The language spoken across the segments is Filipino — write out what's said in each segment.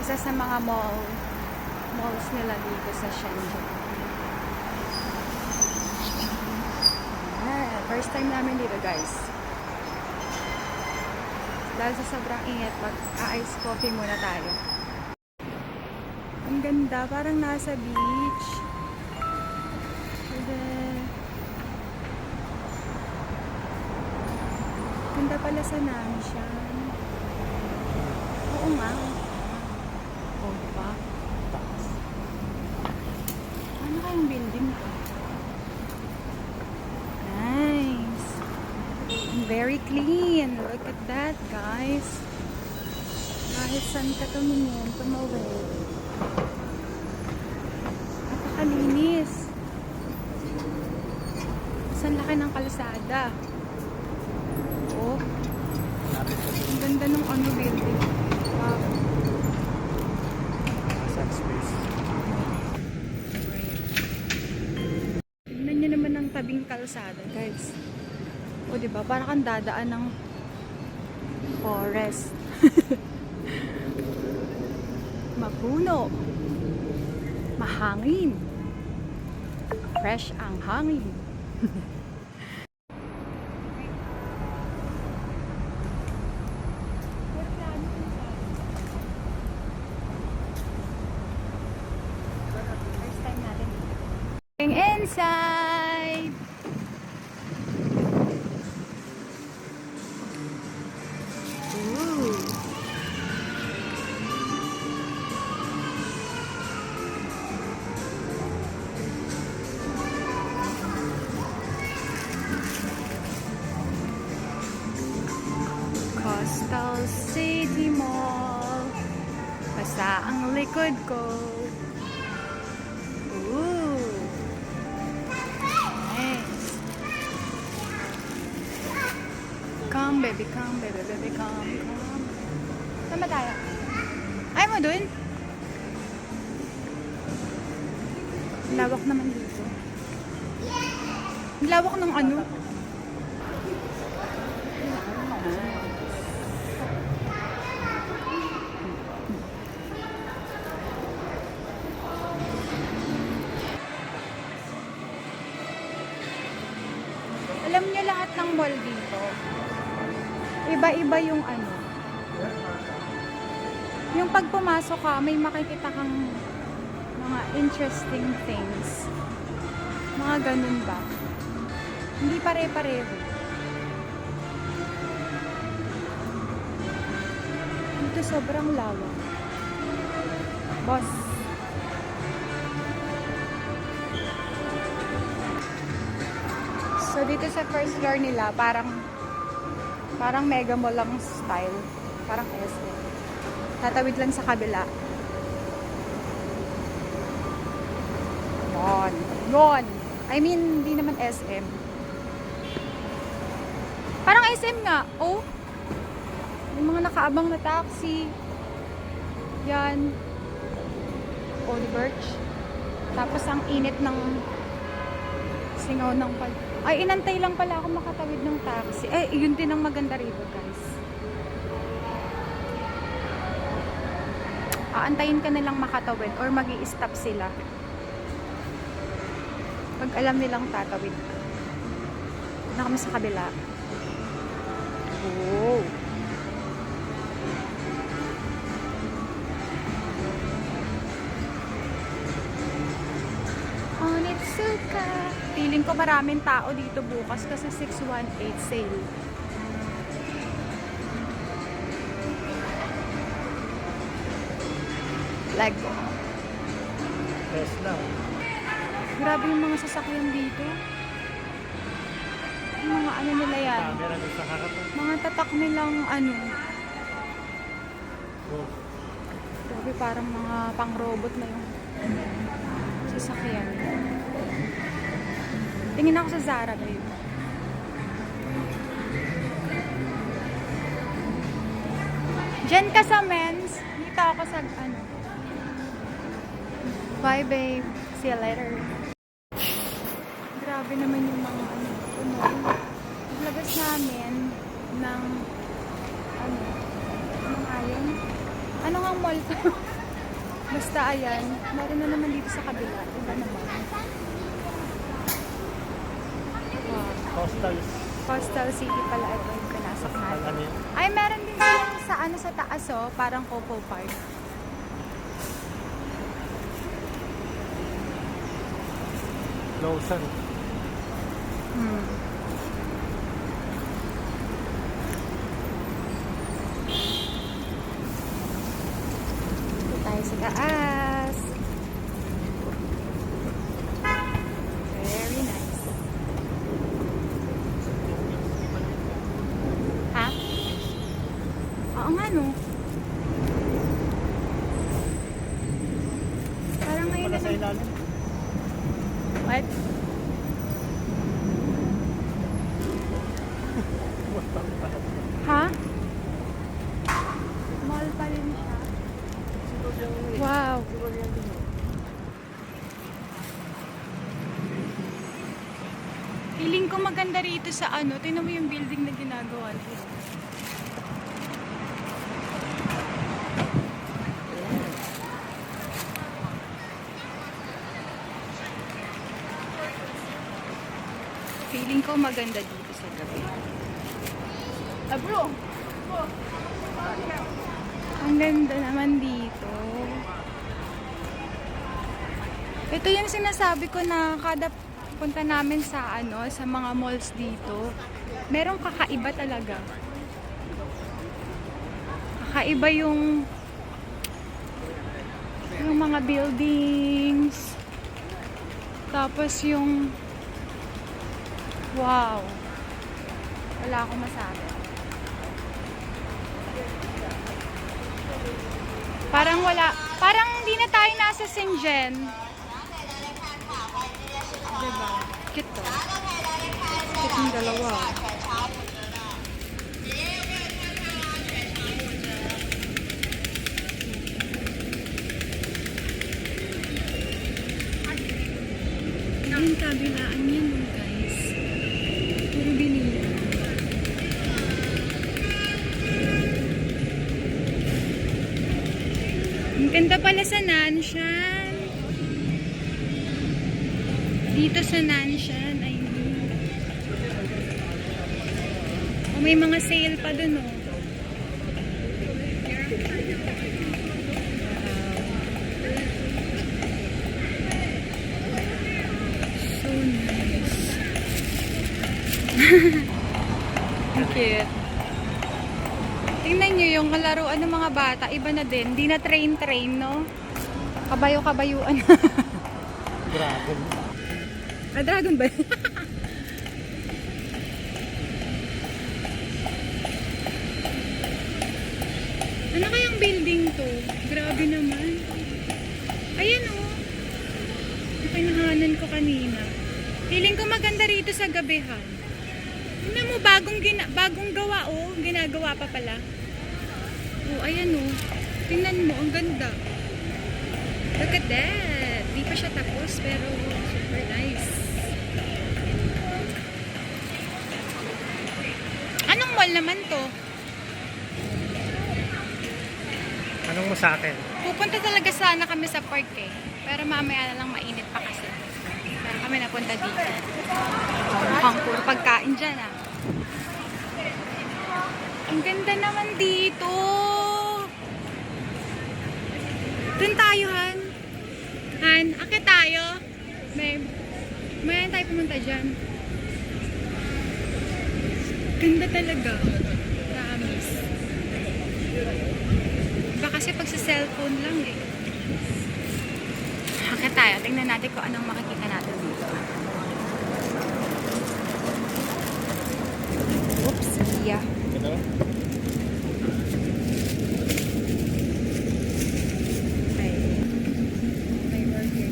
isa sa mga mall malls nila dito sa Shenzhen. Ah, first time namin dito guys. Dahil sa sobrang init, mag-ice coffee muna tayo. Ang ganda, parang nasa beach. Ganda pala sa Nanshan. Oo nga. Oo, diba? Kayong building to? Nice. And very clean. Look at that, guys. Kahit saan ka tumingin, tumawid. Napakalinis. Saan laki ng kalsada. Oh. Ang ganda ng ano building. Wow. Sun space. Tignan nyo naman ang tabing kalsada, guys. O, di ba? Para kang dadaan ng forest. Mapuno. Mahangin. Fresh ang hangin. Coastal City Mall. Basta ang likod ko. Ooh. Nice. Come, baby, come, baby, baby, come, come. Ba tayo? Ay mo dun? Lawak naman dito. Lawak ng ano? Alam niyo lahat ng mall dito. Iba-iba yung ano. Yung pag pumasok ka, may makikita kang mga interesting things. Mga ganun ba? Hindi pare-pareho. Dito sobrang lawak. Boss. So dito sa first floor nila, parang parang mega mall lang style. Parang SM. Tatawid lang sa kabila. Yon. Yon. I mean, hindi naman SM. Parang SM nga. Oh. Yung mga nakaabang na taxi. Yan. Old Birch. Tapos ang init ng singaw ng pal. Ay, inantay lang pala ako makatawid ng taxi. Eh, yun din ang maganda rito, guys. Aantayin ka nilang makatawid or mag stop sila. Pag alam nilang tatawid. Na kami sa kabila. Oh. Onitsuka. Feeling ko maraming tao dito bukas kasi 618 sale. Lego. Tesla. Grabe yung mga sasakyan dito. Yung mga ano nila yan. Camera doon sa harap. Mga tatak nilang ano. Oh. Grabe parang mga pang-robot na yung sasakyan. Tingin ako sa Zara, babe. Diyan ka sa men's. Dito ako sa ano. Bye, babe. See you later. Grabe naman yung mga ano. Ano. Labas namin ng ano. Ano nga yun? Ano nga mall to? Basta ayan. Meron na naman dito sa kabila. Iba naman. Hostels. Coastal City pala ito yung pinasok natin. ano? Ay, meron din silang sa ano sa taas oh, parang Coco Park. Lawson. Hmm. Dito tayo sa taas. Very nice. Ha? Oo nga no. Parang ngayon Wala na sa ilalim. What? Ha? Mall pa rin siya. Wow. Feeling ko maganda rito sa ano. Tingnan mo yung building na ginagawa nila. Feeling ko maganda dito sa gabi. Ah, bro! Ang ganda naman dito. Ito yung sinasabi ko na kada punta namin sa ano, sa mga malls dito, merong kakaiba talaga. Kakaiba yung yung mga buildings. Tapos yung wow. Wala akong masabi. Parang wala, parang hindi na tayo nasa Shenzhen. Nanshan. Dito sa Nanshan, mean. Oh, may mga sale pa dun, oh. So nice. Cute. Tingnan nyo yung kalaruan ng mga bata. Iba na din. Di na train-train, no? Kabayo-kabayuan. Dragon. ah, dragon ba? ano kayang building to? Grabe naman. Ayan oh. Yung pinahanan ko kanina. Feeling ko maganda rito sa gabihan. Tingnan mo, bagong, gina bagong gawa oh. Ginagawa pa pala. Oh, ayan oh. Tingnan mo, ang ganda. Look at that. Di pa siya tapos, pero super nice. Anong mall naman to? Anong mo sa akin? Pupunta talaga sana kami sa park eh. Pero mamaya na lang mainit pa kasi. Pero kami napunta dito. Mukhang puro pagkain dyan ah. Ang ganda naman dito. Doon tayo, Han. Han, akit tayo. Babe, maya tayo pumunta dyan. Ganda talaga. Promise. Iba kasi pag sa cellphone lang eh. Akit tayo. Tingnan natin kung anong makikita natin dito. Oops, yeah. Ito? Okay. May burger.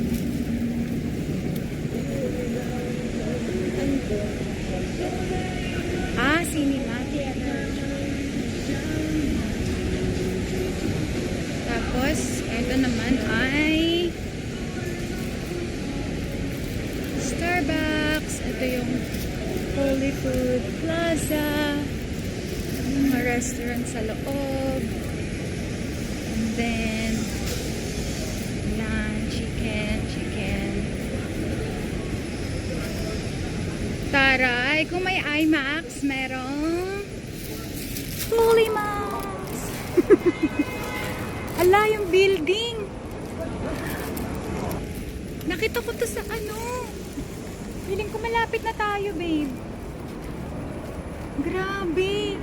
Starbucks. Ito yung Holy Food Plaza. Mga restaurant sa loob. And then, yan, chicken, chicken. Taray, kung may IMAX, merong Holy Max! Ala, yung building! Nakita ko to sa ano. Feeling ko malapit na tayo, babe. Grabe.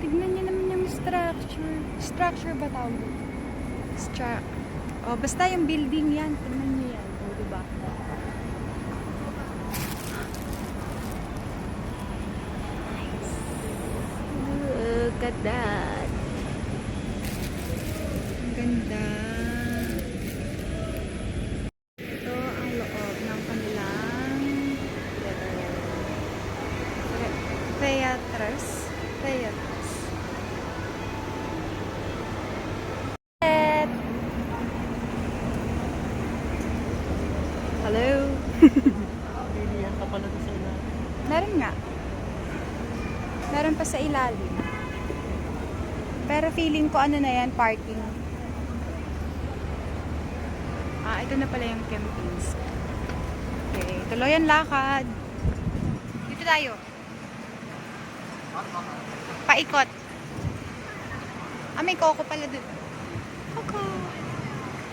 Tignan niyo naman yung structure. Structure ba tawag? Stru oh, basta yung building yan. O, diba? Nice. Look at that. Ang ganda. Ito ang loob ng kanilang theaters. Theaters. Hello. Pilihan ka pala sa ina. Meron nga. Meron pa sa ilalim. Pero feeling ko ano na yan, parking. Ah, ito na pala yung Kempinski. Okay, tuloy ang lakad. Dito tayo. Paikot. Ah, may koko pala dun. Koko.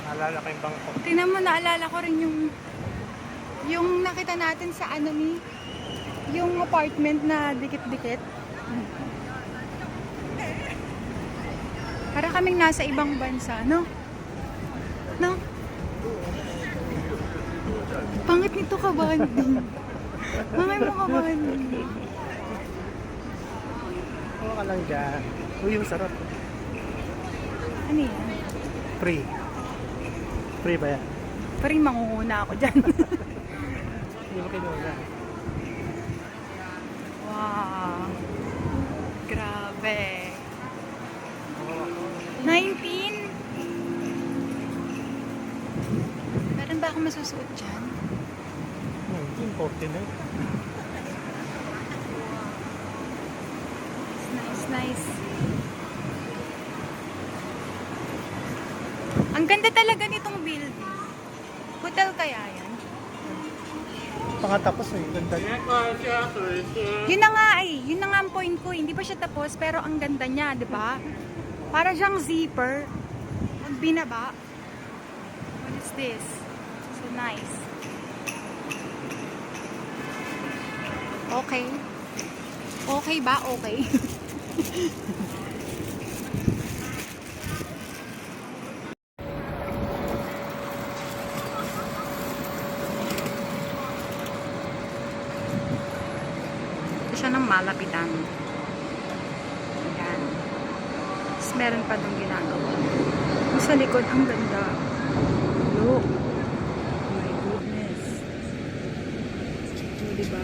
Naalala ko yung bangko. Tingnan mo, naalala ko rin yung yung nakita natin sa ano ni yung apartment na dikit-dikit. Para kaming nasa ibang bansa, no? No? Pangit nito ka, Banding. Mangay mo ka, Banding. Oo ka lang dyan. Uy, yung sarap. Ano yan? Free. Free ba yan? Parang mangunguna ako dyan. Hindi mo kinuha. wow. Grabe. 19? Meron ba akong masusuot dyan? Hmm, important na. Nice, nice. Ang ganda talaga nitong building. Hotel kaya yan? Pangatapos eh. Ganda. Yun na nga eh. Yun na nga ang point ko. Hindi pa siya tapos pero ang ganda niya, di ba? Para siyang zipper. Pag binaba. What is this? So nice. Okay. Okay ba? Okay. Ito siya ng malapitan. Ayan. Tapos meron pa doon ginagawa. Yung sa likod, ang ganda. Look. Oh my goodness. O, diba?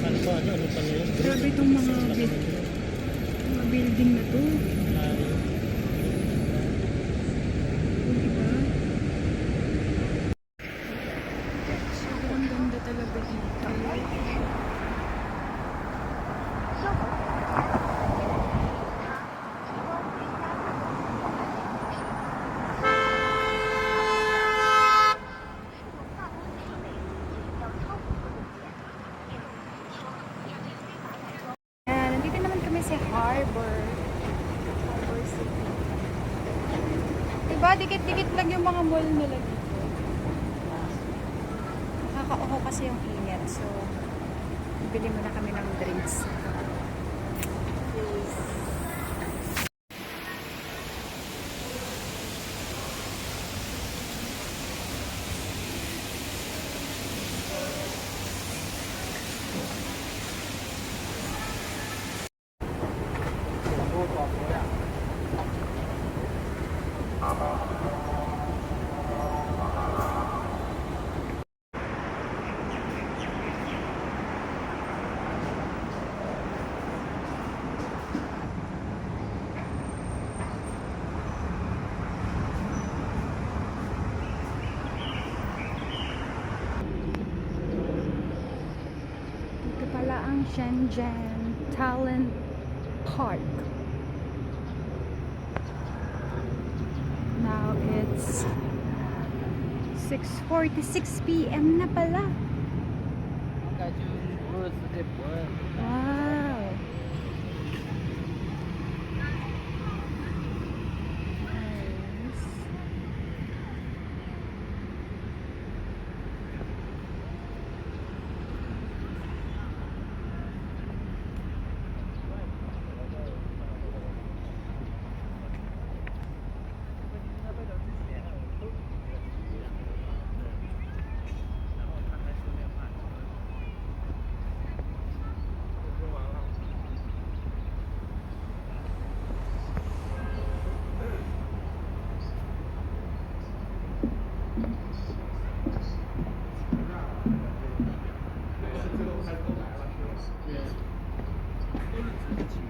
Ano pa? Ano, ano pa na yun? Grabe itong mga, build- mga building na to. O, diba? Sobrang ganda talaga dito. Ayan, nandito naman kami sa Harbor. Harbor City. Diba, dikit-dikit lang yung mga mall nila Shenzhen Talent Park. Now it's 6.46 p.m. na pala. Wow. Nice.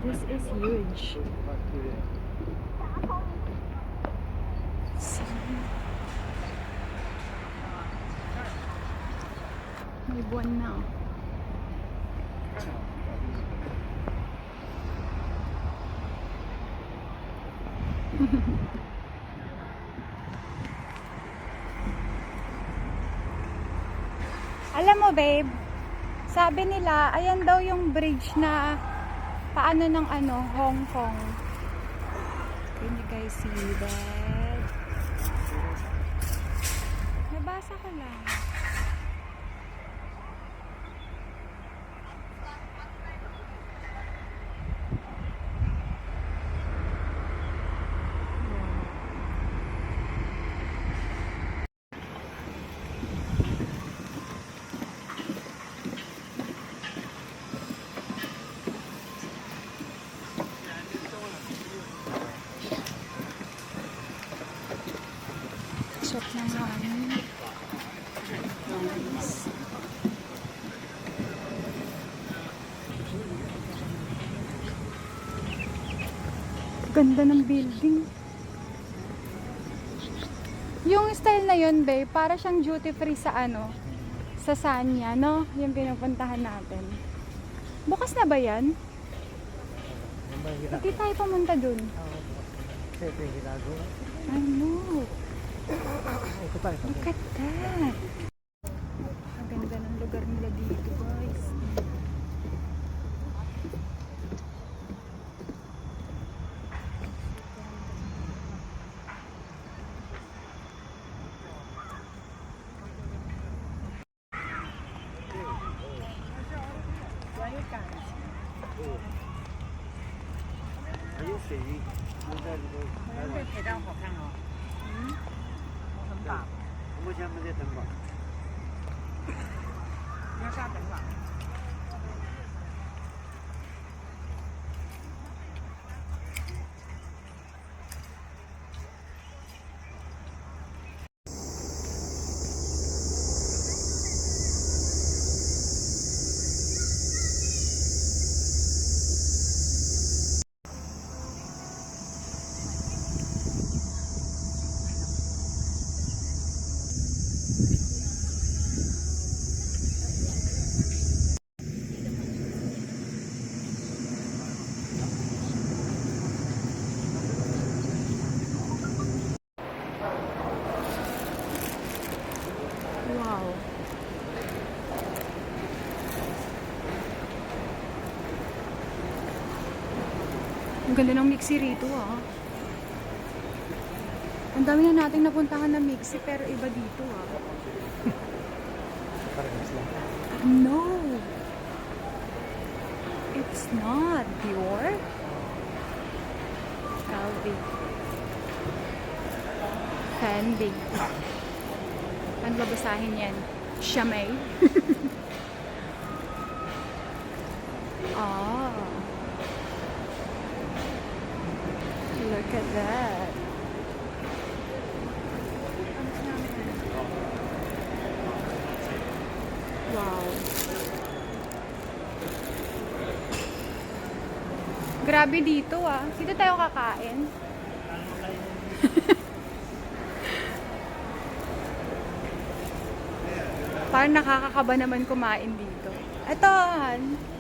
This huge. So, may buwan na. oh. Alam mo, babe, sabi nila, ayan daw yung bridge na paano ng ano, Hong Kong. Can you guys see that? Nabasa ko lang. Shop ng hangin. Nice. Ganda ng building. Yung style na yun, babe, para siyang duty free sa ano, sa Sanya, no? Yung pinupuntahan natin. Bukas na ba yan? Hindi tayo pumunta dun. Ito yung ginagawa. I know. 好像没得灯吧。你要啥灯吧 Ang ganda ng mixi rito ah. Ang dami na nating napuntahan na mixi pero iba dito ah. Parehas lang. No. It's not pure. LV. Fendi. Ano babasahin yan? Chamay. ah. Look at that. Wow. Grabe dito ah. Dito tayo kakain. Parang nakakakaba naman kumain dito. Ito, Han.